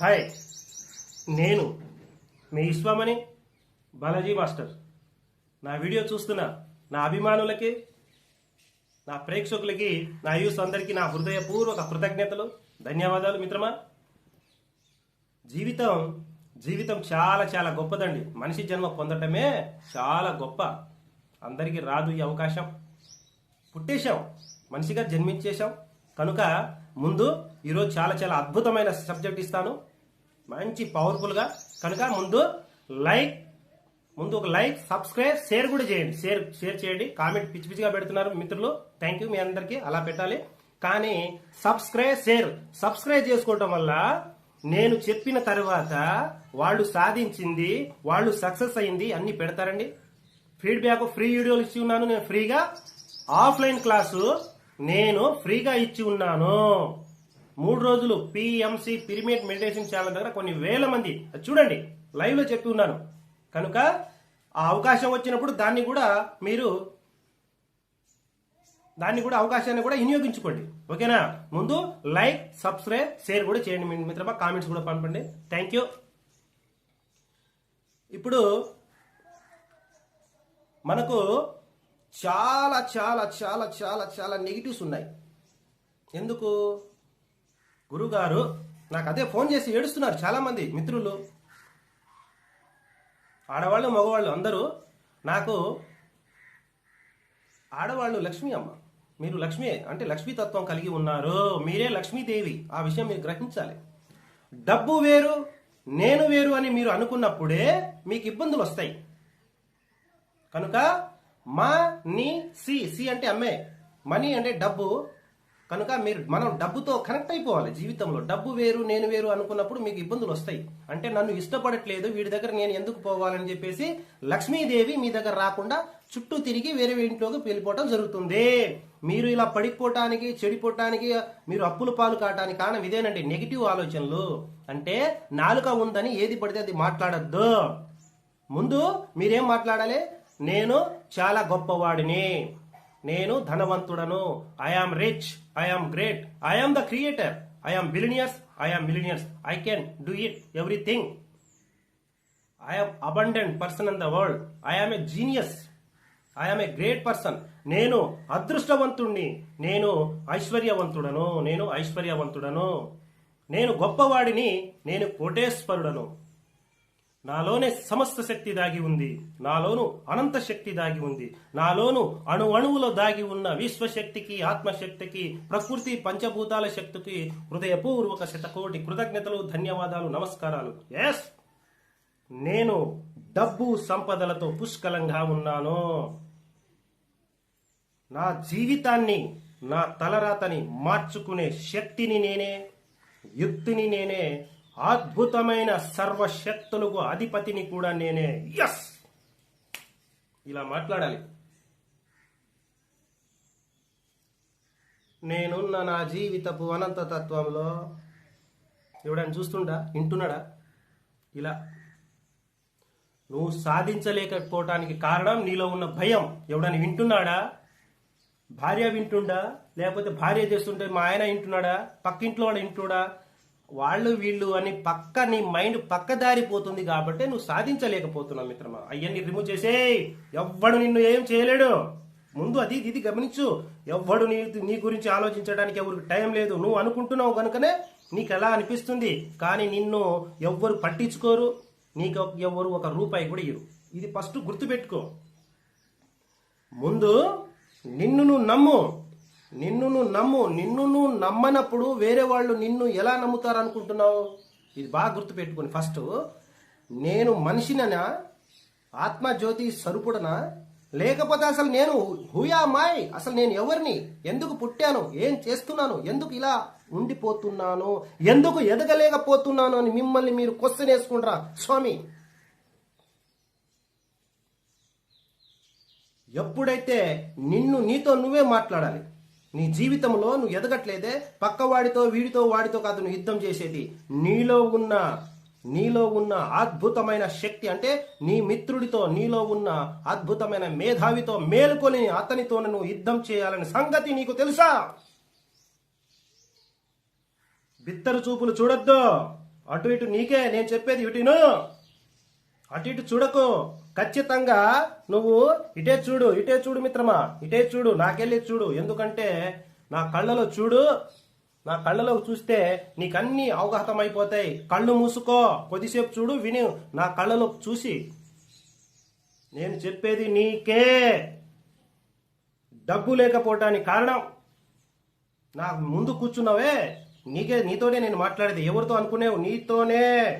Hi నేను మీ Vishwamani Balaji master. నా వీడియో చూస్తున్న నా అభిమానులకి నా ప్రేక్షకులకి నా యూస్ అందరికీ నా హృదయపూర్వక కృతజ్ఞతలు ధన్యవాదాలు మిత్రమా? జీవితం జీవితం చాలా చాలా గొప్పదండి. మనిషి జన్మ పొందటమే చాలా గొప్ప. అందరికీ రాదు ఈ అవకాశం. పుట్టేశాం. మనిషిగా జన్మించేశాం. కనుక ముందు ఈరోజు చాలా చాలా అద్భుతమైన సబ్జెక్ట్ ఇస్తాను. మంచి పవర్ఫుల్గా కనుక ముందు లైక్ ముందు ఒక లైక్ సబ్స్క్రైబ్ షేర్ కూడా చేయండి. షేర్ షేర్ చేయండి. కామెంట్ పిచ్చి పిచ్చిగా పెడుతున్నారు మిత్రులు. థ్యాంక్ యూ మీ అందరికీ. అలా పెట్టాలి. కానీ సబ్స్క్రైబ్ షేర్. సబ్స్క్రైబ్ చేసుకోవటం వల్ల నేను చెప్పిన తర్వాత వాళ్ళు సాధించింది వాళ్ళు సక్సెస్ అయింది అన్ని పెడతారండి. ఫీడ్బ్యాక్ ఫ్రీ వీడియోలు ఇచ్చి ఉన్నాను. నేను ఫ్రీగా ఆఫ్లైన్ క్లాసు నేను ఫ్రీగా ఇచ్చి ఉన్నాను. మూడు రోజులు పిఎంసి పిరిమిడ్ మెడిటేషన్ ఛానల్ దగ్గర కొన్ని వేల మంది అది చూడండి లైవ్లో చెప్పి ఉన్నాను. కనుక ఆ అవకాశం వచ్చినప్పుడు దాన్ని కూడా మీరు దాన్ని కూడా అవకాశాన్ని కూడా వినియోగించుకోండి. ఓకేనా? ముందు లైక్ సబ్స్క్రైబ్ షేర్ కూడా చేయండి మీ మిత్రమా కామెంట్స్ కూడా పంపండి. థ్యాంక్ యూ ఇప్పుడు మనకు చాలా చాలా చాలా చాలా చాలా నెగిటివ్స్ ఉన్నాయి. ఎందుకు? గురుగారు నాకు అదే ఫోన్ చేసి ఏడుస్తున్నారు చాలామంది మిత్రులు. ఆడవాళ్ళు మగవాళ్ళు అందరూ నాకు ఆడవాళ్ళు లక్ష్మీ అమ్మ మీరు లక్ష్మి అంటే లక్ష్మీ తత్వం కలిగి ఉన్నారు మీరే లక్ష్మీదేవి ఆ విషయం మీరు గ్రహించాలి. డబ్బు వేరు నేను వేరు అని మీరు అనుకున్నప్పుడే మీకు ఇబ్బందులు వస్తాయి. కనుక మా నీ సి. సి అంటే అమ్మే. మనీ అంటే డబ్బు. కనుక మీరు మనం డబ్బుతో కనెక్ట్ అయిపోవాలి జీవితంలో. డబ్బు వేరు నేను వేరు అనుకున్నప్పుడు మీకు ఇబ్బందులు వస్తాయి. అంటే నన్ను ఇష్టపడట్లేదు వీడి దగ్గర నేను ఎందుకు పోవాలని చెప్పేసి లక్ష్మీదేవి మీ దగ్గర రాకుండా చుట్టూ తిరిగి వేరే ఇంట్లోకి వెళ్ళిపోవడం జరుగుతుంది. మీరు ఇలా పడిపోవటానికి చెడిపోవటానికి మీరు అప్పుల పాలు కావటానికి కారణం ఇదేనండి నెగిటివ్ ఆలోచనలు. అంటే నాలుక ఉందని ఏది పడితే అది మాట్లాడద్దు. ముందు మీరేం మాట్లాడాలి? నేను చాలా గొప్పవాడిని. నేను ధనవంతుడను. I'm rich I'm great I'm the creator I'm billionaires I'm millionaires I can do it everything I'm abundant person in the world I'm a genius I'm a great person నేను అదృష్టవంతుణ్ణి. నేను ఐశ్వర్యవంతుడను. నేను ఐశ్వర్యవంతుడను. నేను గొప్పవాడిని. నేను కోటేశ్వరుడను. నాలోనే సమస్త శక్తి దాగి ఉంది. నాలోను అనంత శక్తి దాగి ఉంది. నాలోను అణు అణువులో దాగి ఉన్న విశ్వశక్తికి ఆత్మశక్తికి ప్రకృతి పంచభూతాల శక్తికి హృదయపూర్వక శతకోటి కృతజ్ఞతలు ధన్యవాదాలు నమస్కారాలు. ఎస్ నేను డబ్బు సంపదలతో పుష్కలంగా ఉన్నాను. నా జీవితాన్ని నా తలరాతని మార్చుకునే శక్తిని నేనే యుక్తిని నేనే అద్భుతమైన సర్వశక్తులకు అధిపతిని కూడా నేనే. ఎస్ ఇలా మాట్లాడాలి. నేనున్న నా జీవితపు అనంత తత్వంలో ఎవడని చూస్తుండా? వింటున్నాడా? ఇలా. నువ్వు సాధించలేకపోవటానికి కారణం నీలో ఉన్న భయం. ఎవడని వింటున్నాడా? భార్య వింటుండా? లేకపోతే భార్య చేస్తుంటే మా ఆయన వింటున్నాడా? పక్కింట్లో వాడు వింటున్నాడా? వాళ్ళు వీళ్ళు అని పక్క నీ మైండ్ పక్క దారిపోతుంది కాబట్టి నువ్వు సాధించలేకపోతున్నావు మిత్రమా. అవన్నీ రిమూవ్ చేసే ఎవ్వడు నిన్ను ఏం చేయలేడు. ముందు అది ఇది గమనించు. ఎవ్వడు నీ నీ గురించి ఆలోచించడానికి ఎవరికి టైం లేదు. నువ్వు అనుకుంటున్నావు కనుకనే నీకు ఎలా అనిపిస్తుంది? కానీ నిన్ను ఎవ్వరు పట్టించుకోరు. నీకు ఎవ్వరు ఒక రూపాయి కూడా ఇరు ఇది ఫస్ట్ గుర్తుపెట్టుకో. ముందు నిన్ను నువ్వు నమ్ము. నిన్నును నమ్ము నిన్నును నమ్మనప్పుడు వేరే వాళ్ళు నిన్ను ఎలా నమ్ముతారు అనుకుంటున్నావు ఇది బాగా గుర్తుపెట్టుకుని ఫస్ట్ నేను మనిషిననా? ఆత్మజ్యోతి సరుపుడనా లేకపోతే అసలు నేను హుయా మాయ్ అసలు నేను ఎవరిని? ఎందుకు పుట్టాను? ఏం చేస్తున్నాను? ఎందుకు ఇలా ఉండిపోతున్నాను? ఎందుకు ఎదగలేకపోతున్నాను అని మిమ్మల్ని మీరు క్వశ్చన్ వేసుకుంటారా? స్వామి ఎప్పుడైతే నిన్ను నీతో నువ్వే మాట్లాడాలి నీ జీవితంలో నువ్వు ఎదగట్లేదే పక్కవాడితో వీడితో వాడితో కాదు నువ్వు యుద్ధం చేసేది. నీలో ఉన్న నీలో ఉన్న అద్భుతమైన శక్తి అంటే నీ మిత్రుడితో నీలో ఉన్న అద్భుతమైన మేధావితో మేలుకొని అతనితో నువ్వు యుద్ధం చేయాలని సంగతి నీకు తెలుసా? బిత్తరు చూపులు చూడొద్దు. అటు ఇటు నీకే నేను చెప్పేది ఇటును. అటు ఇటు చూడకు. ఖచ్చితంగా నువ్వు ఇటే చూడు ఇటే చూడు మిత్రమా ఇటే చూడు నాకెళ్ళి చూడు. ఎందుకంటే నా కళ్ళలో చూడు నా కళ్ళలో చూస్తే నీకన్నీ అవగాహతమైపోతాయి. అయిపోతాయి కళ్ళు మూసుకో కొద్దిసేపు చూడు విని. నా కళ్ళలో చూసి. నేను చెప్పేది నీకే. డబ్బు లేకపోవటానికి కారణం. నా ముందు కూర్చున్నావే. నీకే నీతోనే నేను మాట్లాడేది. ఎవరితో అనుకునేవు? నీతోనే.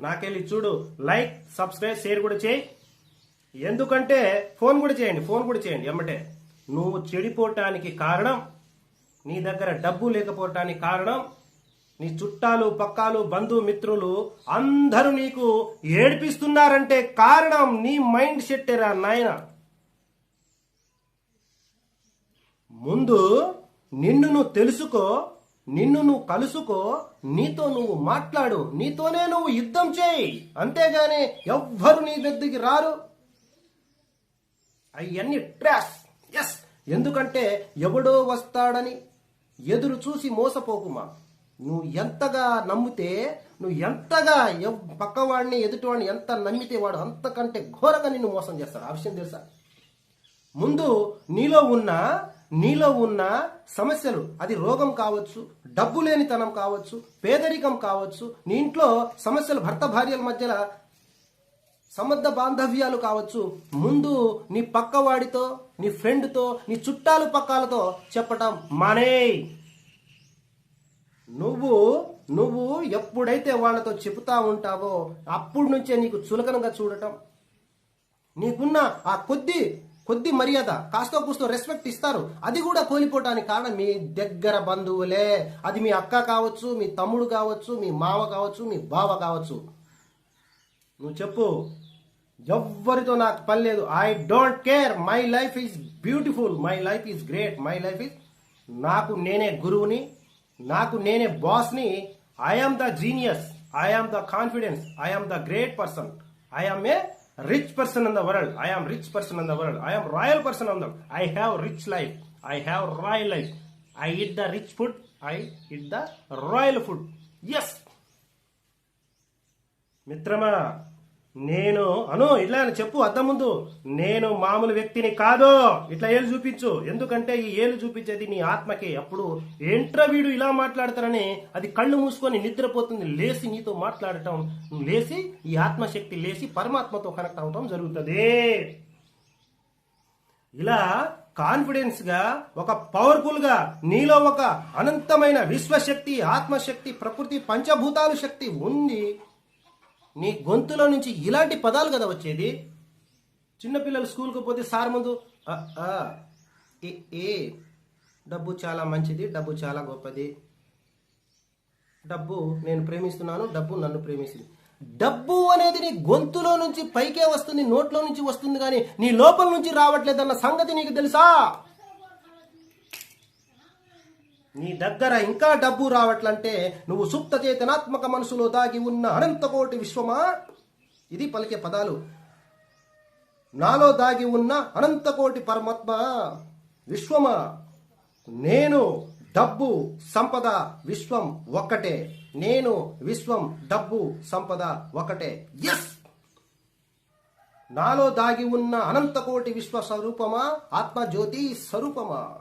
నాకెళ్ళి చూడు. లైక్ సబ్స్క్రైబ్ షేర్ కూడా చేయి. ఎందుకంటే ఫోన్ కూడా చేయండి ఫోన్ కూడా చేయండి ఎమ్మటే. నువ్వు చెడిపోవటానికి కారణం నీ దగ్గర డబ్బు లేకపోవటానికి కారణం నీ చుట్టాలు పక్కాలు బంధుమిత్రులు అందరూ నీకు ఏడిపిస్తున్నారంటే కారణం నీ మైండ్ సెట్టేరా నాయన. ముందు నిన్ను నువ్వు తెలుసుకో నిన్ను నువ్వు కలుసుకో నీతో నువ్వు మాట్లాడు నీతోనే నువ్వు యుద్ధం చేయి. అంతేగాని ఎవ్వరు నీ దగ్గరికి రారు. అవన్నీ ట్రాష్. ఎస్ ఎందుకంటే ఎవడో వస్తాడని ఎదురు చూసి మోసపోకుమా? నువ్వు ఎంతగా నమ్మితే నువ్వు ఎంతగా పక్కవాడిని ఎదుటివాడిని ఎంత నమ్మితే వాడు అంతకంటే ఘోరంగా నిన్ను మోసం చేస్తాడు. ఆ విషయం తెలుసా? ముందు నీలో ఉన్న నీలో ఉన్న సమస్యలు అది రోగం కావచ్చు డబ్బు లేనితనం కావచ్చు పేదరికం కావచ్చు నీ ఇంట్లో సమస్యలు భర్త భార్యల మధ్యలో సంబంధ బాంధవ్యాలు కావచ్చు ముందు నీ పక్కవాడితో నీ ఫ్రెండ్తో నీ చుట్టాలు పక్కాలతో చెప్పటం మానే. నువ్వు నువ్వు ఎప్పుడైతే వాళ్ళతో చెబుతా ఉంటావో అప్పుడు నుంచే నీకు చులకనగా చూడటం. నీకున్న ఆ కొద్ది కొద్ది మర్యాద కాస్తో కూస్తో రెస్పెక్ట్ ఇస్తారు. అది కూడా కోల్పోవటానికి కారణం మీ దగ్గర బంధువులే. అది మీ అక్క కావచ్చు మీ తమ్ముడు కావచ్చు మీ మావ కావచ్చు మీ బావ కావచ్చు. నువ్వు చెప్పు. ఎవ్వరితో నాకు పని లేదు. I don't care my life is beautiful my life is great my life is నాకు నేనే గురువుని నాకు నేనే బాస్ని I'm the genius I'm the confidence I'm the great person I'm a rich person in the world I'm rich person in the world I'm royal person in the I have rich life I have royal life I eat the rich food I eat the royal food yes మిత్రమా నేను అను ఇట్లా అని చెప్పు అద్దం ముందు. నేను మామూలు వ్యక్తిని కాదు. ఇట్లా ఏళ్ళు చూపించు. ఎందుకంటే ఈ ఏళ్ళు చూపించేది నీ ఆత్మకి. అప్పుడు ఏంట్రా వీడు ఇలా మాట్లాడతారని అది కళ్ళు మూసుకొని నిద్రపోతుంది. లేచి నీతో మాట్లాడటం లేసి లేచి ఈ ఆత్మశక్తి లేచి పరమాత్మతో కనెక్ట్ అవటం జరుగుతుంది. ఇలా కాన్ఫిడెన్స్గా ఒక పవర్ఫుల్గా నీలో ఒక అనంతమైన విశ్వశక్తి ఆత్మశక్తి ప్రకృతి పంచభూతాలు శక్తి ఉంది. నీ గొంతులో నుంచి ఇలాంటి పదాలు కదా వచ్చేది? చిన్నపిల్లలు స్కూల్కి పోతే సార్ ముందు ఏ, ఏ డబ్బు చాలా మంచిది డబ్బు చాలా గొప్పది. డబ్బు నేను ప్రేమిస్తున్నాను డబ్బు నన్ను ప్రేమిస్తుంది. డబ్బు అనేది నీ గొంతులో నుంచి పైకే వస్తుంది నోట్లో నుంచి వస్తుంది కానీ నీ లోపల నుంచి రావట్లేదన్న సంగతి నీకు తెలుసా? నీ దగ్గర ఇంకా డబ్బు రావట్లంటే నువ్వు సుప్త చేతనాత్మక మనసులో దాగి ఉన్న అనంతకోటి విశ్వమా? ఇది పలికే పదాలు. నాలో దాగి ఉన్న అనంతకోటి పరమాత్మ విశ్వమా? నేను డబ్బు సంపద విశ్వం ఒక్కటే. నేను విశ్వం డబ్బు సంపద ఒకటే ఎస్ నాలో దాగి ఉన్న అనంతకోటి విశ్వ స్వరూపమా? ఆత్మజ్యోతి స్వరూపమా?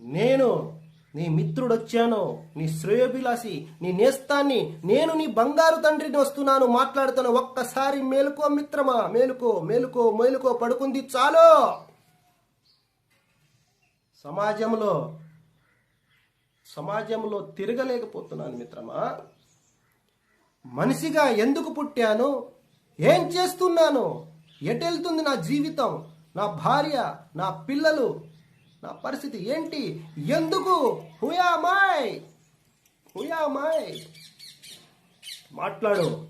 నేను నీ మిత్రుడొచ్చాను నీ శ్రేయోభిలాషి నీ నేస్తాన్ని నేను నీ బంగారు తండ్రిని వస్తున్నాను మాట్లాడుతాను ఒక్కసారి మేలుకో మిత్రమా మేలుకో మేలుకో మేలుకో పడుకుంది చాలు. సమాజంలో సమాజంలో తిరగలేకపోతున్నాను మిత్రమా. మనిషిగా ఎందుకు పుట్టాను? ఏం చేస్తున్నాను? ఎటెళ్తుంది నా జీవితం? నా భార్య నా పిల్లలు నా పరిస్థితి ఏంటి? ఎందుకు? హుయామాయ్ హుయామాయ్ మాట్లాడు.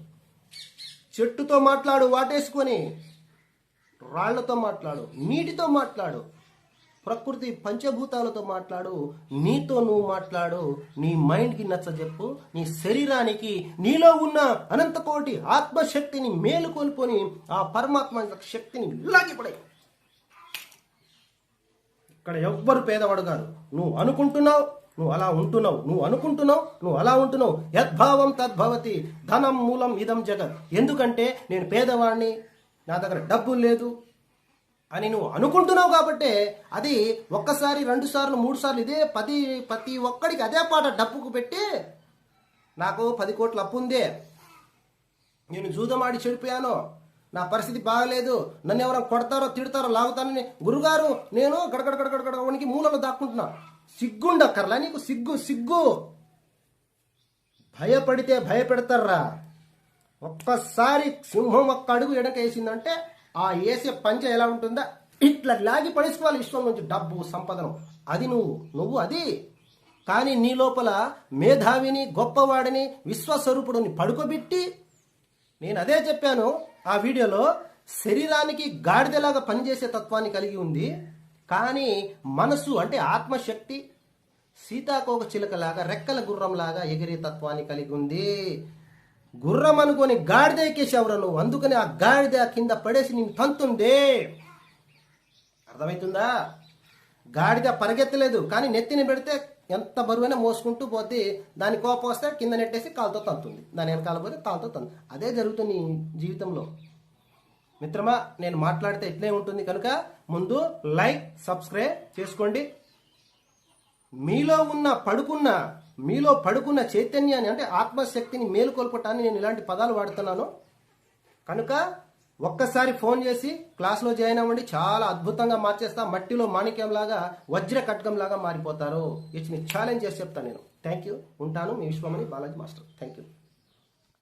చెట్టుతో మాట్లాడు వాటేసుకొని. రాళ్ళతో మాట్లాడు నీటితో మాట్లాడు. ప్రకృతి పంచభూతాలతో మాట్లాడు. నీతో నువ్వు మాట్లాడు. నీ మైండ్కి నచ్చజెప్పు నీ శరీరానికి నీలో ఉన్న అనంతకోటి ఆత్మశక్తిని మేలుకొల్పుని ఆ పరమాత్మ శక్తిని లాగిపడే ఇక్కడ ఎవ్వరు పేదవాడు కాదు. నువ్వు అనుకుంటున్నావు నువ్వు అలా ఉంటున్నావు నువ్వు అనుకుంటున్నావు నువ్వు అలా ఉంటున్నావు. యద్భావం తద్భవతి ధనం మూలం ఇదం జగత్. ఎందుకంటే నేను పేదవాడిని నా దగ్గర డబ్బులు లేదు అని నువ్వు అనుకుంటున్నావు కాబట్టే అది ఒక్కసారి రెండు సార్లు మూడు సార్లు ఇదే పది ప్రతి ఒక్కడికి అదే పాట డబ్బుకు పెట్టి నాకు పది కోట్లు అప్పు ఉందే. నేను జూదమాడి చెడిపోయాను నా పరిస్థితి బాగలేదు. నన్ను ఎవరైనా కొడతారో తిడతారో లాగుతానని గురుగారు నేను గడగడ గడగడ మూలలో దాక్కుంటున్నా. సిగ్గుండక్కర్లా నీకు సిగ్గు సిగ్గు. భయపడితే భయపెడతారా ఒక్కసారి సింహం ఒక్క అడుగు ఎడకేసిందంటే ఆ వేసే పంచ ఎలా ఉంటుందా? ఇట్లా లాగి పడేసుకోవాలి విశ్వం నుంచి డబ్బు సంపదను. అది నువ్వు నువ్వు అది. కానీ నీ లోపల మేధావిని గొప్పవాడిని విశ్వస్వరూపుడిని పడుకోబెట్టి నేను అదే చెప్పాను. ఆ వీడియోలో శరీరానికి గాడిదలాగా పనిచేసే తత్వాన్ని కలిగి ఉంది. కానీ మనసు అంటే ఆత్మశక్తి సీతాకోక చిలకలాగా రెక్కల గుర్రంలాగా ఎగిరే తత్వాన్ని కలిగి ఉంది. గుర్రం అనుకొని గాడిద ఎక్కేసావురా నువ్వు. అందుకని ఆ గాడిద కింద పడేసి నేను తంతుందే. అర్థమవుతుందా? గాడిద పరిగెత్తలేదు కానీ నెత్తిని పెడితే ఎంత బరువైనా మోసుకుంటూ పోతే దాని కోపం వస్తే కింద నెట్టేసి కాలుతో తంతుంది దాని వెనకాల పోతే కాలుతో తంతు అదే జరుగుతుంది జీవితంలో. మిత్రమా నేను మాట్లాడితే ఇట్లే ఉంటుంది. కనుక ముందు లైక్ సబ్స్క్రైబ్ చేసుకోండి. మీలో ఉన్న పడుకున్న మీలో పడుకున్న చైతన్యాన్ని అంటే ఆత్మశక్తిని మేలుకొల్పటాన్ని నేను ఇలాంటి పదాలు వాడుతున్నాను. కనుక ఒక్కసారి ఫోన్ చేసి క్లాస్లో జాయిన్ అవ్వండి చాలా అద్భుతంగా మార్చేస్తా మట్టిలో మాణిక్యంలాగా వజ్ర కట్కంలాగా మారిపోతారు. ఇట్స్ ఛాలెంజ్ చేసి చెప్తాను నేను. థ్యాంక్ యూ ఉంటాను మీ Vishwamani Balaji master. Thank you